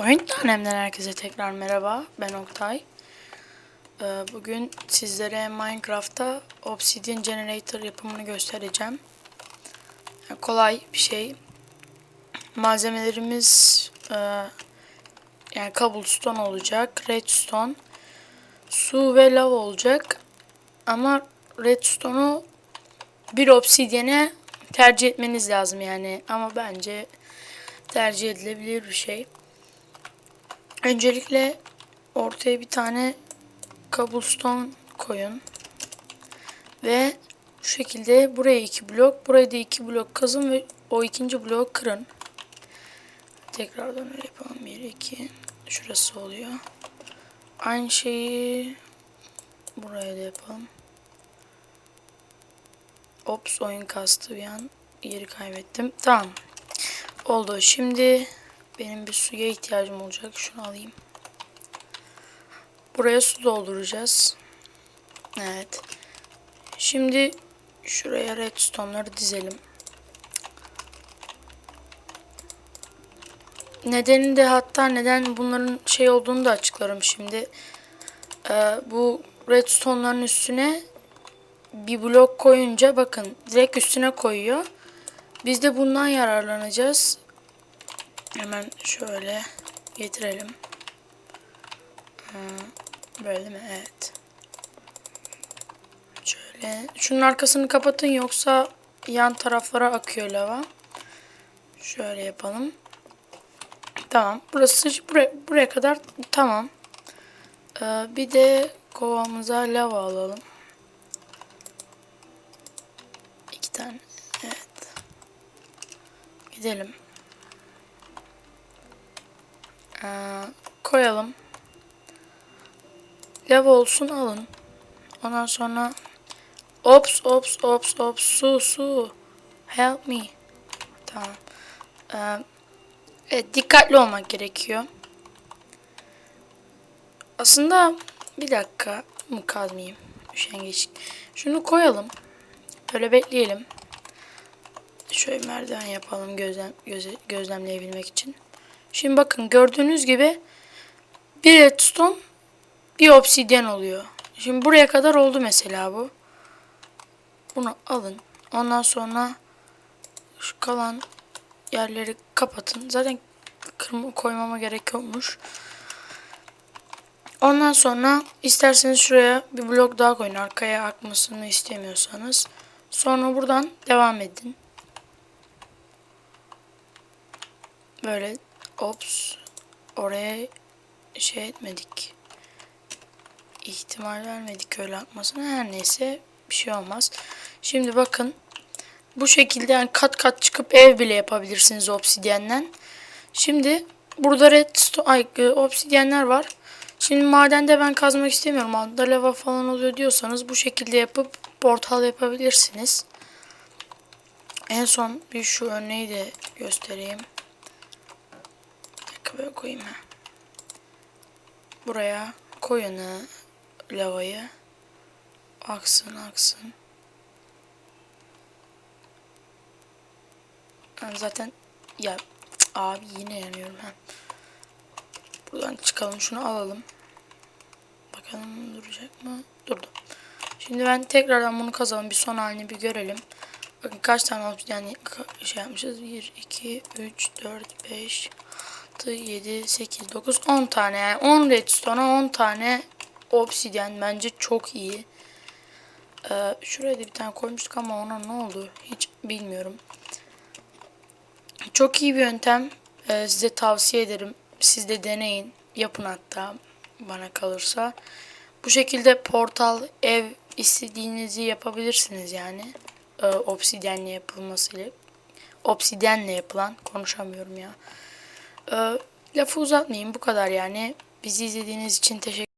Oyun tanemden herkese tekrar merhaba. Ben Oktay. Ee, Bugün sizlere Minecraft'ta Obsidian Generator yapımını göstereceğim. Kolay bir şey. Malzemelerimiz e, yani cobblestone olacak, redstone, su ve lav olacak. Ama redstone'u bir obsidyene tercih etmeniz lazım yani. Ama bence tercih edilebilir bir şey. Öncelikle ortaya bir tane cobblestone koyun. Ve bu şekilde buraya iki blok, buraya da iki blok kazın ve o ikinci bloğu kırın. Tekrardan öyle yapalım. 1, 2. Şurası oluyor. Aynı şeyi buraya da yapalım. Ops oyun kastı bir an. Yeri kaybettim. Tamam. Oldu. Şimdi benim bir suya ihtiyacım olacak. Şunu alayım. Buraya su dolduracağız. Evet. Şimdi şuraya redstone'ları dizelim. Nedeni de hatta neden bunların şey olduğunu da açıklarım şimdi. Ee, bu redstone'ların üstüne bir blok koyunca bakın direkt üstüne koyuyor. Biz de bundan yararlanacağız. Hemen şöyle getirelim. Böyle mi? Evet. Şöyle. Şunun arkasını kapatın yoksa yan taraflara akıyor lava. Şöyle yapalım. Tamam. Burası buraya, buraya kadar tamam. Ee, bir de kovamıza lava alalım. İki tane. Evet. Gidelim. Ee, koyalım. Lava olsun alın. Ondan sonra ops ops ops ops su su help me. Tamam. Ee, evet dikkatli olmak gerekiyor. Aslında bir dakika mı kazmayayım? Üşengeçlik. Şunu koyalım. Böyle bekleyelim. Şöyle merdiven yapalım gözlem, gözlemleyebilmek için. Şimdi bakın gördüğünüz gibi bir redstone bir obsidyen oluyor. Şimdi buraya kadar oldu mesela bu. Bunu alın. Ondan sonra şu kalan yerleri kapatın. Zaten kırma koymama gerek yokmuş. Ondan sonra isterseniz şuraya bir blok daha koyun. Arkaya akmasını istemiyorsanız. Sonra buradan devam edin. Böyle ops oraya şey etmedik. İhtimal vermedik öyle akmasına. Her neyse bir şey olmaz. Şimdi bakın bu şekilde yani kat kat çıkıp ev bile yapabilirsiniz obsidyenden. Şimdi burada redstone ay, e, obsidyenler var. Şimdi madende ben kazmak istemiyorum. Altında lava falan oluyor diyorsanız bu şekilde yapıp portal yapabilirsiniz. En son bir şu örneği de göstereyim. Böyle koyayım ha. Buraya koyun ha, lavayı. Aksın aksın. Ben zaten ya abi yine yanıyorum ha. Buradan çıkalım şunu alalım. Bakalım duracak mı? Durdu. Şimdi ben tekrardan bunu kazalım. Bir son halini bir görelim. Bakın kaç tane yani şey yapmışız. 1, 2, 3, 4, 5, 6, 7, 8, 9, 10 tane. Yani 10 redstone'a 10 tane obsidyen bence çok iyi. Ee, şuraya da bir tane koymuştuk ama ona ne oldu hiç bilmiyorum. Çok iyi bir yöntem. Ee, size tavsiye ederim. Siz de deneyin. Yapın hatta bana kalırsa. Bu şekilde portal, ev istediğinizi yapabilirsiniz yani. Ee, obsidyenle yapılmasıyla. Obsidyenle yapılan. Konuşamıyorum ya. Ee, lafı uzatmayayım. Bu kadar yani. Bizi izlediğiniz için teşekkür